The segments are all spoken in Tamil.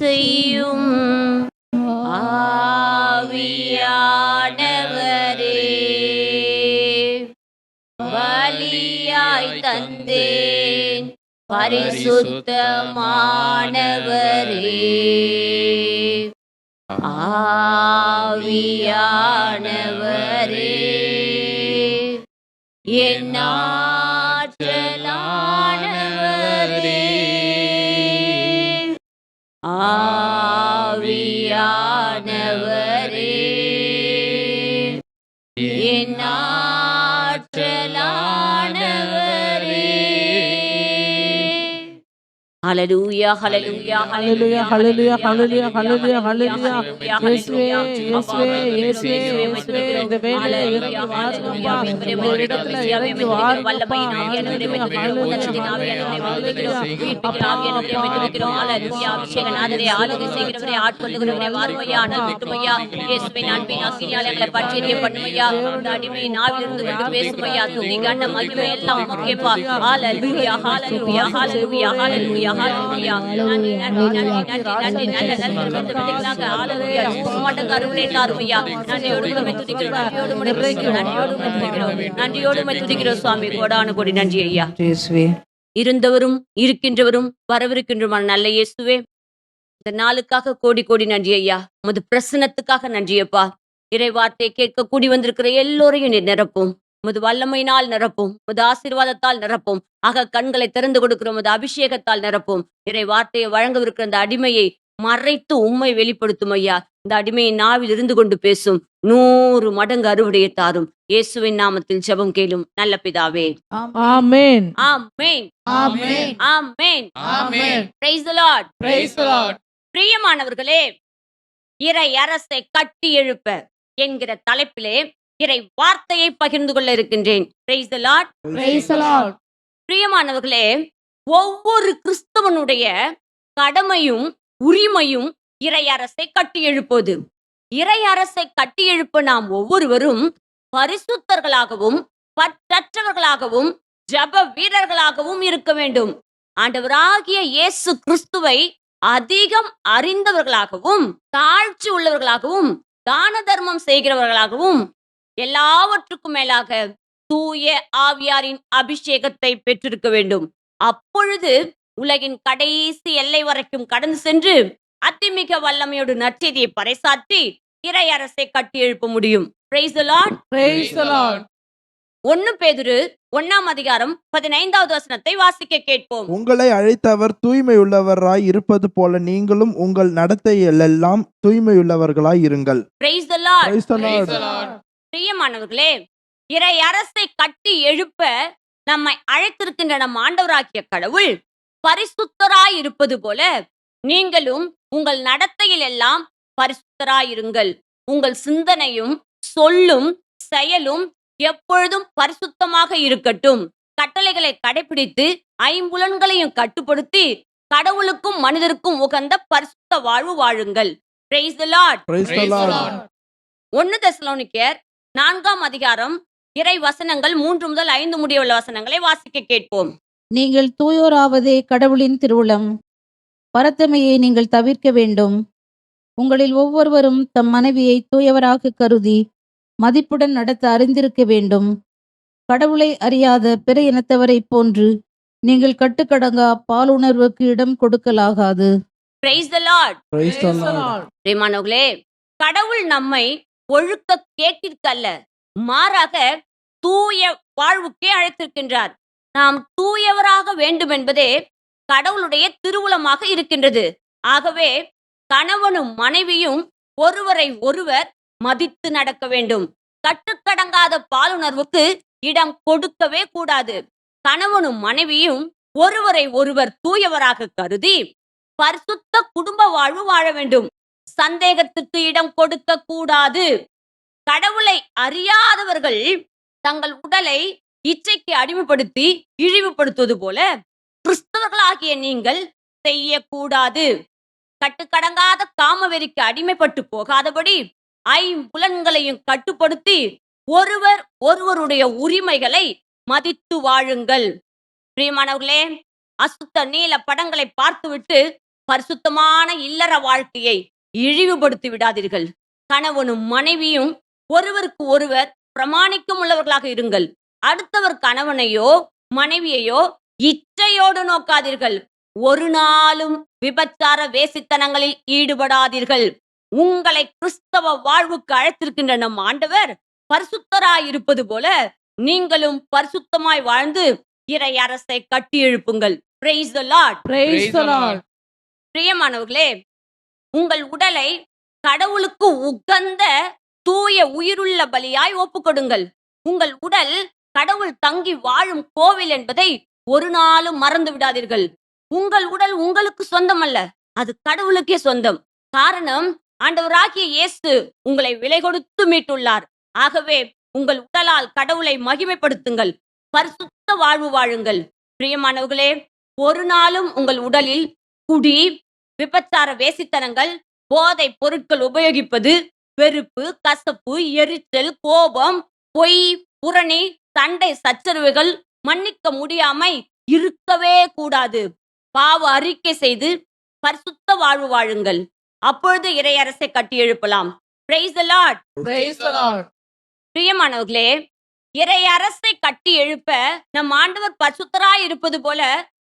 செய்யும் ஆவியானவரே. பலியாய் தந்தேன் பரிசுத்தமானவரே. ஆ என் ஹalleluya ஹalleluya ஹalleluya ஹalleluya ஹalleluya ஹalleluya ஹalleluya இயேசுவே இயேசுவே இயேசுவே இயேசுவே இந்த வேளையில இறங்கி வாருங்கப்பா இந்த இடத்துல இறங்கி வாருங்கப்பா ஹalleluya ஹalleluya ஹalleluya அப்பா அபிஷேகநாதரே ஆளுகை செய்கிறவரே ஆட்கொள்ளுகிறவரே வாருமையா அனல்விட்டுமையா இயேசுவின் அன்பின் அக்கினியாலே பற்றிய பண்ணுமையா இந்த அடிமை நாவிலிருந்து கொண்டு பேசுமையா துதி கண்ண மகிமை எல்லாம் நன்றி ஐயா இருந்தவரும் இருக்கின்றவரும் வரவிருக்கின்றவருமான நல்ல இயேசுவே இந்த நாளுக்காக கோடி கோடி நன்றி ஐயா உமது பிரசனத்துக்காக நன்றி அப்பா இறை வார்த்தையை கேட்க கூடி வந்திருக்கிற எல்லோரையும் நீர் நிரப்பும் உமது வல்லமையினால் நிரப்பும் உமது ஆசீர்வாதத்தால் நிரப்பும். ஆக கண்களை திறந்து கொடுக்கிற உமது அபிஷேகத்தால் நிரப்பும். இறை வார்த்தையை வழங்கவிருக்கிற அந்த அடிமையை மறைத்து உம்மை வெளிப்படுத்தும் ஐயா. இந்த அடிமையை நாவில் இருந்து கொண்டு பேசும். நூறு மடங்கு அறுவடையை தாரும். இயேசுவின் நாமத்தில் ஜெபம் கேளும். நல்ல பிதாவே. ஆமென். ஆமென். ஆமென். ஆமென். ஆமென். Praise the Lord praise the Lord பிரியமானவர்களே இறை அரசை கட்டி எழுப்ப என்கிற தலைப்பிலே இறை வார்த்தையை பகிர்ந்து கொள்ள இருக்கின்றேன். பிரியமானவர்களே ஒவ்வொரு கிறிஸ்தவனுடைய கடமையும் உரிமையும் இறை அரசை கட்டி எழுப்புவது இறை அரசை கட்டி எழுப்ப நாம் ஒவ்வொருவரும் பரிசுத்தர்களாகவும் பற்றற்றவர்களாகவும் ஜப வீரர்களாகவும் இருக்க வேண்டும். ஆண்டவராகிய இயேசு கிறிஸ்துவை அதிகம் அறிந்தவர்களாகவும் தாழ்ச்சி உள்ளவர்களாகவும் தான தர்மம் செய்கிறவர்களாகவும் எல்லாவற்றுக்கும் மேலாக தூய ஆவியாரின் அபிஷேகத்தை பெற்றிருக்க வேண்டும். அப்பொழுது உலகின் கடைசி எல்லை வரைக்கும் கடந்து சென்று அத்திமிக வல்லமையோடு நற்செய்தியை பறைசாற்றி இறை அரசை கட்டி எழுப்ப முடியும். ஒன்னு பேதுரு ஒன்னாம் அதிகாரம் பதினைந்தாவது வசனத்தை வாசிக்க கேட்போம். உங்களை அழைத்தவர் தூய்மையுள்ளவராய் இருப்பது போல நீங்களும் உங்கள் நடத்தையிலெல்லாம் தூய்மையுள்ளவர்களாய் இருங்கள். பிரியமானவர்களே இறை அரசை கட்டி எழுப்ப நம்மை அழைத்திருக்கின்ற நம் ஆண்டவராகிய கடவுள் பரிசுத்தராய் இருப்பது போல நீங்களும் உங்கள் நடத்தையில் எல்லாம் பரிசுத்தராயிருங்கள் உங்கள் சிந்தனையும் சொல்லும் செயலும் எப்பொழுதும் பரிசுத்தமாக இருக்கட்டும் கட்டளைகளை கடைபிடித்து ஐம்புலன்களையும் கட்டுப்படுத்தி கடவுளுக்கும் மனிதருக்கும் உகந்த பரிசுத்த வாழ்வு வாழுங்கள் Praise the Lord. Praise the praise the Lord. Lord ஒன்னு தெசலோனிக்கேர் நான்காம் அதிகாரம் இறை வசனங்கள் மூன்று முதல் ஐந்து முடியுள்ள வசனங்களை வாசிக்க கேட்போம். நீங்கள் தூயோராவதே கடவுளின் திருவுளம். பரத்தமையை நீங்கள் தவிர்க்க வேண்டும். உங்களில் ஒவ்வொருவரும் தம் மனைவியை தூயவராக கருதி மதிப்புடன் நடத்த அறிந்திருக்க வேண்டும். கடவுளை அறியாத பிற இனத்தவரைப் போன்று நீங்கள் கட்டுக்கடங்கா பாலுணர்வுக்கு இடம் கொடுக்கலாகாது. Praise the Lord Praise the praise the Lord. Lord பிரியமானவர்களே கடவுள் நம்மை ஒழுக்க கேட்டிற்கல்ல. மாறாக தூய வாழ்வுக்கே அழைத்திருக்கின்றார். நாம் தூயவராக வேண்டும் என்பதே கடவுளுடைய திருவுளமாக இருக்கின்றது. ஆகவே கணவனும் மனைவியும் ஒருவரை ஒருவர் மதித்து நடக்க வேண்டும். கட்டுக்கடங்காத பாலுணர்வுக்கு இடம் கொடுக்கவே கூடாது. கணவனும் மனைவியும் ஒருவரை ஒருவர் தூயவராக கருதி பரிசுத்த குடும்ப வாழ்வு வாழ வேண்டும். சந்தேகத்துக்கு இடம் கொடுக்க கூடாது. கடவுளை அறியாதவர்கள் தங்கள் உடலை இச்சைக்கு அடிமைப்படுத்தி இழிவுபடுத்துவது போல கிறிஸ்தவர்களாகிய நீங்கள் செய்யக்கூடாது. கட்டுக்கடங்காத காமவெறிக்கு அடிமைப்பட்டு போகாதபடி ஐம்புலன்களையும் கட்டுப்படுத்தி ஒருவர் ஒருவருடைய உரிமைகளை மதித்து வாழுங்கள். பிரியமானவர்களே அசுத்த நீல படங்களை பார்த்துவிட்டு பரிசுத்தமான இல்லற வாழ்க்கையை இழிவுபடுத்தி விடாதீர்கள். கணவனும் மனைவியும் ஒருவருக்கு ஒருவர் பிரமாணிக்கம் உள்ளவர்களாக இருங்கள். அடுத்தவர் கணவனையோ மனைவியையோ இச்சையோடு நோக்காதீர்கள். ஒரு நாளும் விபச்சார வேசித்தனங்களில் ஈடுபடாதீர்கள். உங்களை கிறிஸ்தவ வாழ்வுக்கு அழைத்திருக்கின்ற நம் ஆண்டவர் பரிசுத்தராய் இருப்பது போல நீங்களும் பரிசுத்தமாய் வாழ்ந்து இறை அரசை கட்டி எழுப்புங்கள் Praise the Lord. Praise the Lord. பிரியமானவர்களே உங்கள் உடலை கடவுளுக்கு உகந்த தூய உயிருள்ள பலியாய் ஒப்புக்கொடுங்கள். உங்கள் உடல் கடவுள் தங்கி வாழும் கோவில் என்பதை ஒரு நாளும் மறந்து விடாதீர்கள். உங்கள் உடல் உங்களுக்கு சொந்தம் அல்ல அது கடவுளுக்கே சொந்தம். காரணம் ஆண்டவராகிய இயேசு உங்களை விலை கொடுத்து மீட்டுள்ளார். ஆகவே உங்கள் உடலால் கடவுளை மகிமைப்படுத்துங்கள். பரிசுத்த வாழ்வு வாழுங்கள். பிரியமானவர்களே ஒரு நாளும் உங்கள் உடலில் குடி விபச்சார வேசித்தனங்கள் போதை பொருட்கள் உபயோகிப்பது வெறுப்பு கசப்பு எரிச்சல் கோபம் பொய் புரணி சண்டை சச்சரவுகள் மன்னிக்க முடியாமை இருக்கவே கூடாது பாவ அறிக்கை செய்து பரிசுத்த வாழ்வு வாழுங்கள் அப்பொழுது இறையரசை கட்டி எழுப்பலாம் Praise the Lord. Praise the Lord. பிரியமானவர்களே இறை அரசை கட்டி எழுப்ப நம் ஆண்டவர் பரிசுத்தராய் இருப்பது போல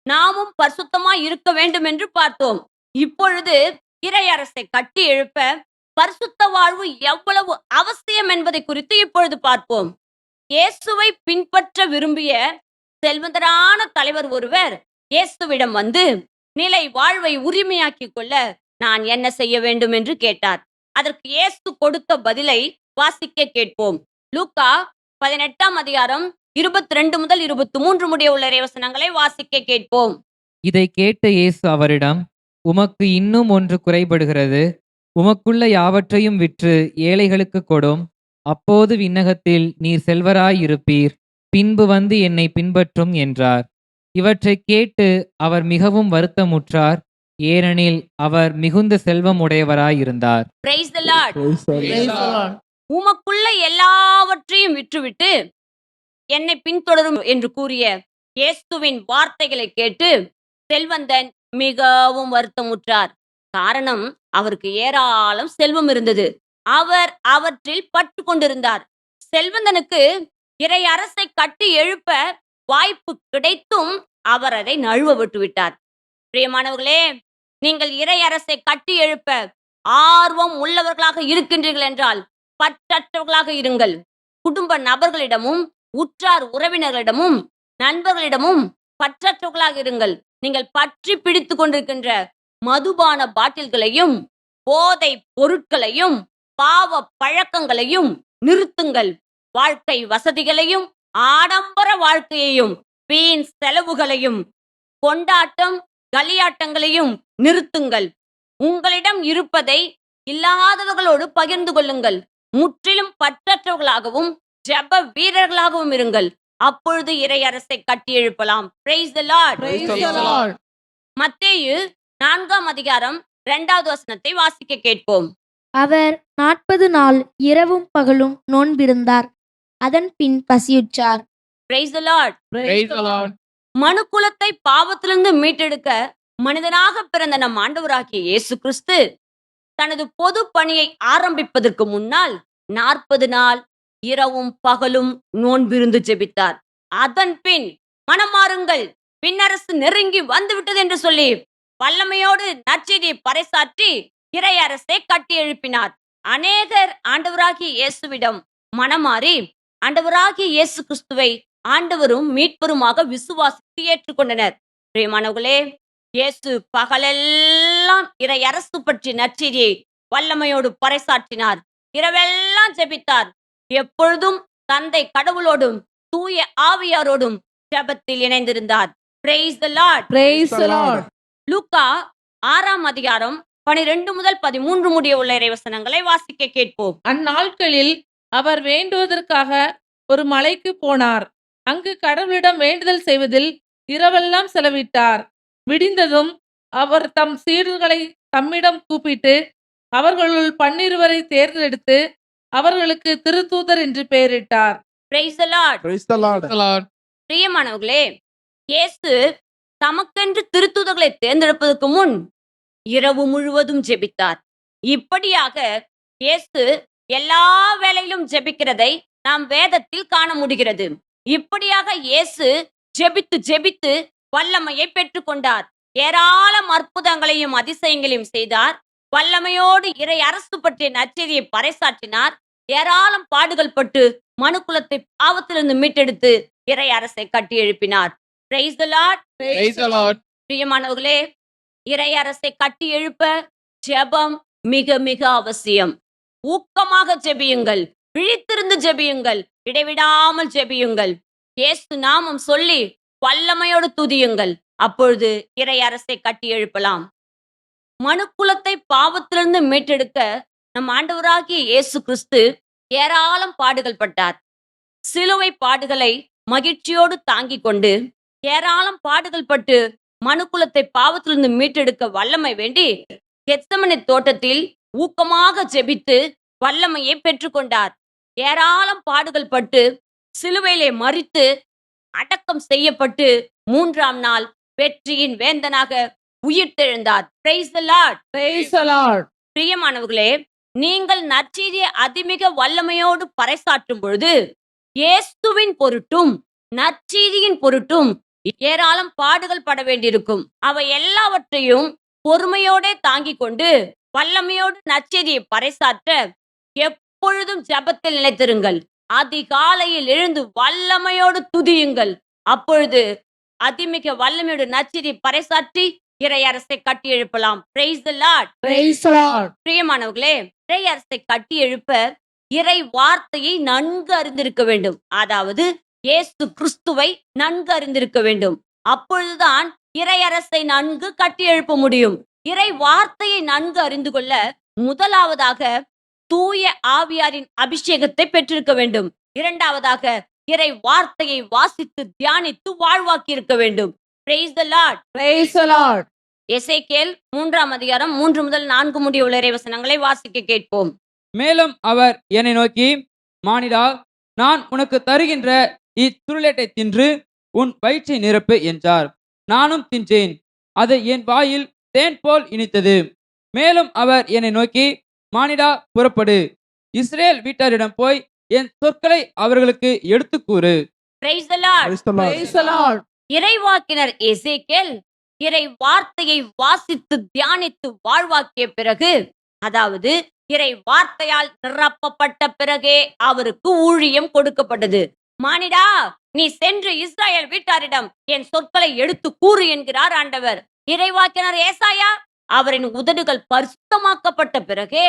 நாமும் பரிசுத்தமாய் இருக்க வேண்டும் என்று பார்த்தோம் இப்பொழுது இறை அரசை கட்டி எழுப்ப பரிசுத்த வாழ்வு எவ்வளவு அவசியம் என்பதை குறித்து இப்பொழுது பார்ப்போம். இயேசுவை பின்பற்ற விரும்பிய செல்வந்தரான தலைவர் ஒருவர் இயேசுவிடம் வந்து நிலை வாழ்வை உரிமையாக்கிக் கொள்ள நான் என்ன செய்ய வேண்டும்? என்று கேட்டார். அதற்கு இயேசு கொடுத்த பதிலை வாசிக்க கேட்போம். லூக்கா பதினெட்டாம் அதிகாரம் இருபத்தி ரெண்டு முதல் இருபத்தி மூன்று முடிய உள்ள ரேவசனங்களை வாசிக்க கேட்போம். இதை கேட்ட இயேசு அவரிடம் உமக்கு இன்னும் ஒன்று குறைபடுகிறது. உமக்குள்ள யாவற்றையும் விற்று ஏழைகளுக்கு கொடும். அப்போது விண்ணகத்தில் நீர் செல்வராயிருப்பீர். பின்பு வந்து என்னை பின்பற்றும் என்றார். இவற்றைக் கேட்டு அவர் மிகவும் வருத்தமுற்றார். ஏனெனில் அவர் மிகுந்த செல்வம் உடையவராயிருந்தார். Praise the lord Praise the Praise the Lord. Lord. உமக்குள்ள எல்லாவற்றையும் விற்றுவிட்டு என்னை பின்தொடரும் என்று கூறிய இயேசுவின் வார்த்தைகளை கேட்டு செல்வந்தன் மிகவும் வருத்தமுற்றார். காரணம் அவருக்கு ஏராளம் செல்வம் இருந்தது. அவர் அவற்றில் பற்று கொண்டிருந்தார். செல்வந்தனுக்கு இறை அரசை கட்டி எழுப்ப வாய்ப்பு கிடைத்தும் அவர் அதை நழுவ விட்டு விட்டார் பிரியமானவர்களே நீங்கள் இறை அரசை கட்டி எழுப்ப ஆர்வம் உள்ளவர்களாக இருக்கின்றீர்கள் என்றால் பற்றற்றவர்களாக இருங்கள். குடும்ப நபர்களிடமும் உற்றார் உறவினர்களிடமும் நண்பர்களிடமும் பற்றற்றவர்களாக இருங்கள். நீங்கள் பற்றி பிடித்து கொண்டிருக்கின்ற மதுபான பாட்டில்களையும் போதை பொருட்களையும் பாவ பழக்கங்களையும் நிறுத்துங்கள். வாழ்க்கை வசதிகளையும் ஆடம்பர வாழ்க்கையையும் வீண் செலவுகளையும் கொண்டாட்டம் கலியாட்டங்களையும் நிறுத்துங்கள். உங்களிடம் இருப்பதை இல்லாதவர்களோடு பகிர்ந்து கொள்ளுங்கள். முற்றிலும் பற்றற்றவர்களாகவும் ஜெப வீரர்களாகவும் இருங்கள். அப்பொழுது இறை அரசை கட்டி எழுப்பலாம். Praise the Lord Praise the Lord. மத்தேயு நான்காம் அதிகாரம் இரண்டாவது வசனத்தை வாசிக்க கேட்போம். அவர் நாற்பது நாள் இரவும் பகலும் நோன்பிருந்தார். அதன் பின் பசியுற்றார். Praise the lord Praise the Lord. மனுக்குலத்தை பாவத்திலிருந்து மீட்டெடுக்க மனிதனாக பிறந்த நம் ஆண்டவராகிய இயேசு கிறிஸ்து தனது பொது பணியை ஆரம்பிப்பதற்கு முன்னால் நாற்பது நாள் இரவும் பகலும் நோன்பிருந்து ஜெபித்தார். அதன் பின் மனமாறுங்கள் பின்னரசு நெருங்கி வந்துவிட்டது என்று சொல்லி வல்லமையோடு நற்செய்தியை பறைசாற்றி இறை அரசை கட்டி எழுப்பினார். அநேகர் ஆண்டவராகிய இயேசுவிடம் மனமாறி ஆண்டவராகிய இயேசு கிறிஸ்துவை ஆண்டவரும் மீட்பருமாக விசுவாசித்து ஏற்றுக்கொண்டனர். பிரியமானவர்களே இயேசு பகலெல்லாம் இறை அரசு பற்றி நற்செய்தியை வல்லமையோடு பறைசாற்றினார். இரவெல்லாம் ஜெபித்தார். எப்பொழுதும் தந்தை கடவுளோடும் தூய ஆவியாரோடும் ஜெபத்தில் இணைந்திருந்தார். Praise the Lord. Praise the Lord. லூக்கா ஆறாம் அதிகாரம் பனிரெண்டு முதல் பதிமூன்று முடிய உள்ள இறைவசனங்களை வாசிக்க கேட்போம். அந்நாட்களில் அவர் வேண்டுவதற்காக ஒரு மலைக்கு போனார். அங்கு கடவுளிடம் வேண்டுதல் செய்வதில் இரவெல்லாம் செலவிட்டார். விடிந்ததும் அவர் தம் சீடர்களை தம்மிடம் கூப்பிட்டு அவர்களுள் பன்னிருவரை தேர்ந்தெடுத்து அவர்களுக்கு திருத்தூதர் என்று பெயரிட்டார். Praise the Lord. Praise the Lord. பிரியமானவர்களே இயேசு தமக்கென்று திருத்துதர்களை தேர்ந்தெடுப்பதற்கு முன் இரவு முழுவதும் ஜெபித்தார். இப்படியாக இயேசு எல்லா வேளையிலும் ஜெபிக்கிறதை நாம் வேதத்தில் காண முடிகிறது. இப்படியாக இயேசு ஜெபித்து ஜெபித்து வல்லமையை பெற்றுக்கொண்டார். ஏராளம் அற்புதங்களையும் அதிசயங்களையும் செய்தார். வல்லமையோடு இறை அரசு பற்றிய நற்செய்தியை பறைசாற்றினார். ஏராளம் பாடுகள் பட்டு மனுக்குலத்தை பாவத்திலிருந்து மீட்டெடுத்து இறை அரசை கட்டி எழுப்பினார். பிரியமானவர்களே இறை அரசை கட்டி எழுப்ப ஜெபம் மிக மிக அவசியம். ஊக்கமாக ஜெபியுங்கள் விழித்திருந்து ஜெபியுங்கள் இடைவிடாமல் ஜெபியுங்கள். இயேசு நாமம் சொல்லி வல்லமையோடு துதியுங்கள். அப்பொழுது இறை அரசை கட்டி எழுப்பலாம். மனுக்குலத்தை பாவத்திலிருந்து மீட்டெடுக்க நம் ஆண்டவராகிய இயேசு கிறிஸ்து ஏராளம் பாடுகள் பட்டார். சிலுவை பாடுகளை மகிழ்ச்சியோடு தாங்கிக் கொண்டு ஏராளம் பாடுகள் பட்டு மனுக்குலத்தை பாவத்திலிருந்து மீட்டெடுக்க வல்லமை வேண்டி கெத்சமனி தோட்டத்தில் ஊக்கமாக ஜெபித்து வல்லமையை பெற்றுக்கொண்டார் ஏராளம் பாடுகள் பட்டு சிலுவையிலே மறித்து அடக்கம் செய்யப்பட்டு மூன்றாம் நாள் வெற்றியின் வேந்தனாக உயிர்த்தெழுந்தார் Praise the Lord. Praise the Lord. பிரியமானவர்களே நீங்கள் நற்செய்தியை அதிமிக வல்லமையோடு பறைசாற்றும் பொழுது இயேசுவின் பொருட்டும் நற்செய்தியின் பொருட்டும் ஏராளம் பாடுகள் பட வேண்டியிருக்கும் அவை எல்லாவற்றையும் பொறுமையோடே தாங்கிக் கொண்டு வல்லமையோடு நற்செய்தியை பறைசாற்ற எப்பொழுதும் ஜெபத்தில் நிலைத்திருங்கள் அதிகாலையில் எழுந்து வல்லமையோடு துதியுங்கள் அப்பொழுது அதிமிக வல்லமையோடு நற்செய்தியை பறைசாற்றி இறை அரசை கட்டி எழுப்பலாம். Praise the Lord Praise the Lord. பிரியமானவர்களே இறை அரசை கட்டி எழுப்ப இறை வார்த்தையை நன்கு அறிந்திருக்க வேண்டும். அதாவது இயேசு கிறிஸ்துவை நன்கு அறிந்திருக்க வேண்டும். அப்பொழுதுதான் இறை அரசை நன்கு கட்டி எழுப்ப முடியும். இறை வார்த்தையை நன்கு அறிந்து கொள்ள முதலாவதாக தூய ஆவியாரின் அபிஷேகத்தை பெற்றிருக்க வேண்டும். இரண்டாவதாக இறை வார்த்தையை வாசித்து தியானித்து வாழ்வாக்கி இருக்க வேண்டும். Praise the Lord. Praise the Lord. எசேக்கியேல் மூன்றாம் அதிகாரம் மூன்று முதல் நான்கு முடிய உள்ள இறைவசனங்களை வாசிக்க கேட்போம் மேலும் அவர் என்னை நோக்கி மானிடா நான் உனக்கு தருகின்ற இச்சுருளேட்டை தின்று உன் வயிற்றை நிரப்பு என்றார் நானும் தின்றேன் அது என் வாயில் தேன் போல் இனித்தது மேலும் அவர் என்னை நோக்கி மானிடா புறப்படு இஸ்ரேல் வீட்டாரிடம் போய் என் சொற்களை அவர்களுக்கு எடுத்துக் கூறு Praise the Lord. Praise the Lord. Praise the Lord. இறைவாக்கினர் எசேக்கியேல் இறை வார்த்தையை வாசித்து தியானித்து வாழ்வாக்கிய பிறகு அதாவது இறை வார்த்தையால் நிரப்பப்பட்ட பிறகே அவருக்கு ஊழியம் கொடுக்கப்பட்டது. மானிடா நீ சென்று இஸ்ராயேல் வீட்டாரிடம் என் சொற்களை எடுத்து கூறு என்கிறார் ஆண்டவர். இறைவாக்கினர் ஏசாயா அவரின் உதடுகள் பரிசுத்தமாக்கப்பட்ட பிறகே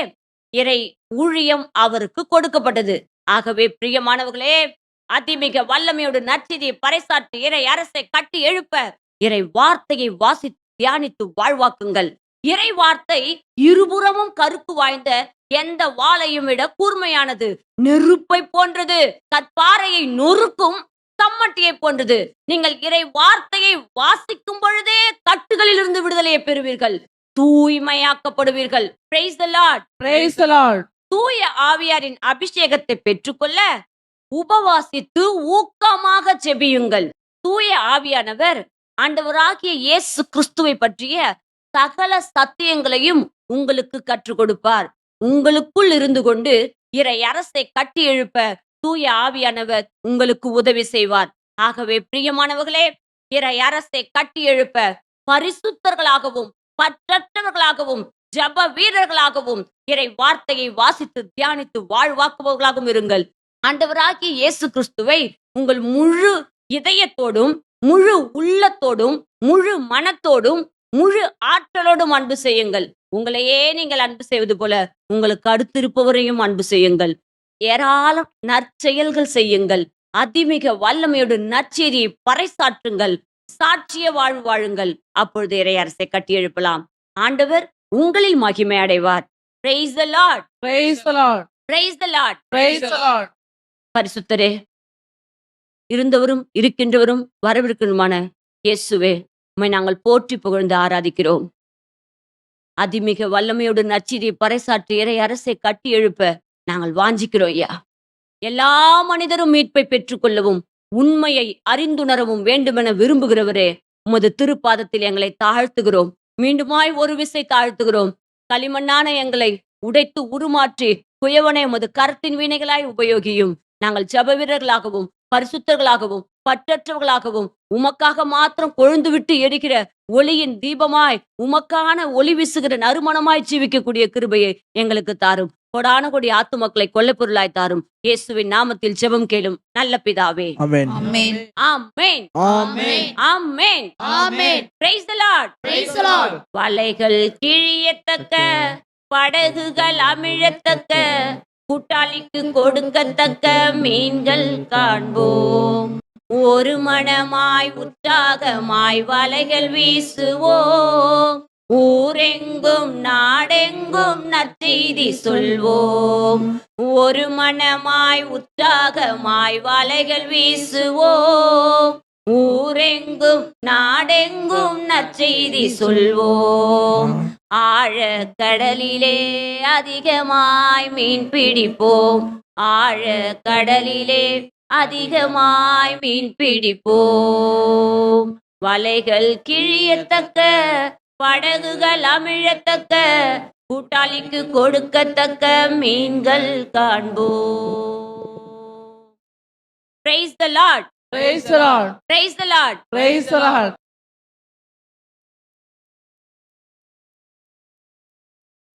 இறை ஊழியம் அவருக்கு கொடுக்கப்பட்டது. ஆகவே பிரியமானவர்களே அதிமிக வல்லமையோடு நற்செய்தியை பறைசாற்றி இறை அரசை கட்டி எழுப்ப இறை வார்த்தையை வாசித்து தியானித்து வாழ்வாக்குங்கள். இறை வார்த்தை இருபுறமும் கருக்கு வாய்ந்த எந்த வாளையும் விட கூர்மையானது. நெருப்பை போன்றது கற்பாறையை நொறுக்கும் தம்மட்டியை போன்றது. நீங்கள் இறை வார்த்தையை வாசிக்கும் பொழுதே கட்டுகளில் இருந்து விடுதலையை பெறுவீர்கள். தூய்மையாக்கப்படுவீர்கள். Praise the Lord. Praise the Lord. தூய ஆவியாரின் அபிஷேகத்தை பெற்றுக்கொள்ள உபவாசித்து ஊக்கமாக ஜெபியுங்கள் தூய ஆவியானவர் ஆண்டவராகிய இயேசு கிறிஸ்துவை பற்றிய சகல சத்தியங்களையும் உங்களுக்கு கற்றுக் கொடுப்பார். உங்களுக்குள் இருந்து கொண்டு இறை அரசை கட்டி எழுப்ப தூய ஆவியானவர் உங்களுக்கு உதவி செய்வார். ஆகவே பிரியமானவர்களே இறை அரசை கட்டி எழுப்ப பரிசுத்தர்களாகவும் பற்றற்றவர்களாகவும் ஜப வீரர்களாகவும் இறை வார்த்தையை வாசித்து தியானித்து வாழ்வாக்குபவர்களாகவும் இருங்கள். ஆண்டவராகிய இயேசு கிறிஸ்துவை உங்கள் முழு இதயத்தோடும் முழு உள்ளத்தோடும் முழு மனத்தோடும் முழு ஆற்றலோடும் அன்பு செய்யுங்கள். உங்களையே நீங்கள் அன்பு செய்வது போல உங்களுக்கு அடுத்திருப்பவரையும் அன்பு செய்யுங்கள். ஏராளம் நற்செயல்கள் செய்யுங்கள். அதிமிக வல்லமையோடு நற்செய்தியை பறைசாற்றுங்கள். சாட்சிய வாழ்வு வாழுங்கள். அப்பொழுது இறை அரசை கட்டி எழுப்பலாம். ஆண்டவர் உங்களில் மகிமை அடைவார். Praise the Lord Praise the Lord. Praise the Lord Praise the Lord. பரிசுத்தரே இருந்தவரும் இருக்கின்றவரும் வரவிருக்கணுமான இயேசுவே உம்மை நாங்கள் போற்றி புகழ்ந்து ஆராதிக்கிறோம். அதிமிக வல்லமையோடு நச்சிரியை பறைசாற்றி இறை அரசை கட்டி எழுப்ப நாங்கள் வாஞ்சிக்கிறோம் ஐயா. எல்லா மனிதரும் மீட்பை பெற்றுக்கொள்ளவும் உண்மையை அறிந்துணரவும் வேண்டுமென விரும்புகிறவரே உமது திருப்பாதத்தில் எங்களை தாழ்த்துகிறோம். மீண்டுமாய் ஒரு விசை தாழ்த்துகிறோம். களிமண்ணான எங்களை உடைத்து உருமாற்றி குயவனை உமது கரத்தின் வீணைகளாய் உபயோகியும். நாங்கள் ஜப வீரர்களாகவும் பரிசுத்தர்களாகவும் பற்றற்றவர்களாகவும் உமக்காக மாத்திரம் கொழுந்து விட்டு எரிகிற ஒளியின் தீபமாய் உமக்கான ஒளி வீசுகிற நறுமணமாய் ஜீவிக்கக்கூடிய கிருபையை எங்களுக்கு தாரும். கொடான கொடி ஆத்து மக்களை கொல்லப்பொருளாய் தாரும். இயேசுவின் நாமத்தில் ஜெபம் கேளும் நல்ல பிதாவே. ஆமென் ஆமென் ஆமென். ஆமென். ஆமென். ஆமென். Praise the Lord Praise the Lord. வலைகள் கிழியத்தக்க படகுகள் அமிழத்தக்க கூட்டாளிக்கு கொடுக்கத்தக்க மீன்கள் காண்போம். ஒரு மனமாய் உற்சாகமாய் வலைகள் வீசுவோம். ஊரெங்கும் நாடெங்கும் நற்செய்தி சொல்வோம். ஒரு மனமாய் உற்சாகமாய் வலைகள் வீசுவோம். ஊரெங்கும் நாடெங்கும் நற்செய்தி சொல்வோம். ஆழ கடலிலே அதிகமாய் மீன் பிடிப்போம் ஆழ கடலிலே அதிகமாய் மீன் பிடிப்போம் வலைகள் கிழியத்தக்க படகுகள் அமிழத்தக்க கூட்டாளிக்கு கொடுக்கத்தக்க மீன்கள் காண்போம் Praise the Lord. Praise the Lord. Praise the Lord. Praise the Lord.